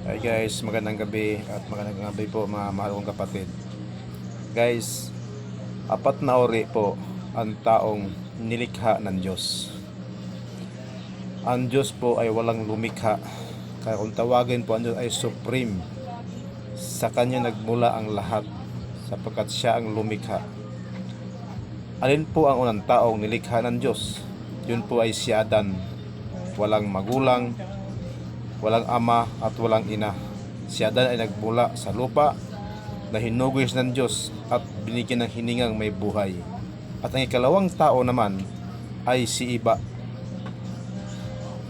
Hi guys, magandang gabi at magandang gabi po mga mahal kong kapatid. Guys, apat na ori po ang taong nilikha ng Diyos. Ang Diyos po ay walang lumikha. Kaya kung tawagin po ang Diyos ay supreme. Sa Kanya nagmula ang lahat sapagkat Siya ang lumikha. Alin po ang unang taong nilikha ng Diyos? Yun po ay si Adan. Walang magulang, walang ama at walang ina. Si Adan ay nagmula sa lupa na hinugis ng Diyos at binigyan ng hiningang may buhay. At ang ikalawang tao naman ay si Iba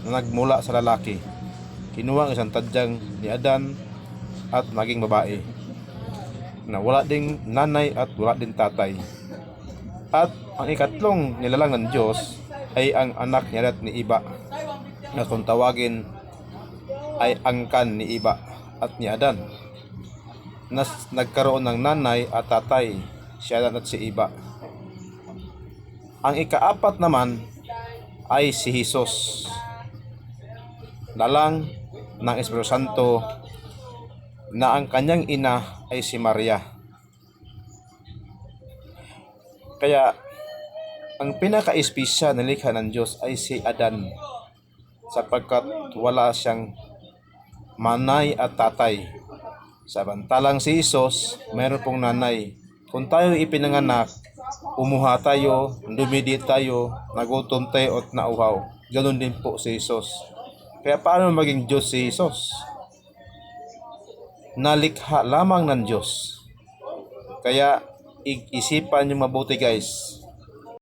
na nagmula sa lalaki. Kinuha ang isang tadyang ni Adan at naging babae na wala ding nanay at wala din tatay. At ang ikatlong nilalang ng Diyos ay ang anak niya at ni Iba na kung tawagin ay angkan ni Iba at ni Adan na nagkaroon ng nanay at tatay si Adan at si Iba. Ang ikaapat naman ay si Jesus. Lalang ng Espiritu Santo na ang kanyang ina ay si Maria. Kaya ang pinaka-espisya na likha ng Diyos ay si Adan sapagkat wala siyang manay at tatay. Samantalang si Isos, mayroon pong nanay. Kung tayo ipinanganak, umuha tayo, dumidi tayo, nagutom tayo at nauhaw. Ganon din po si Isos. Kaya paano maging Diyos si Isos? Nalikha lamang ng Diyos. Kaya isipan nyo mabuti guys.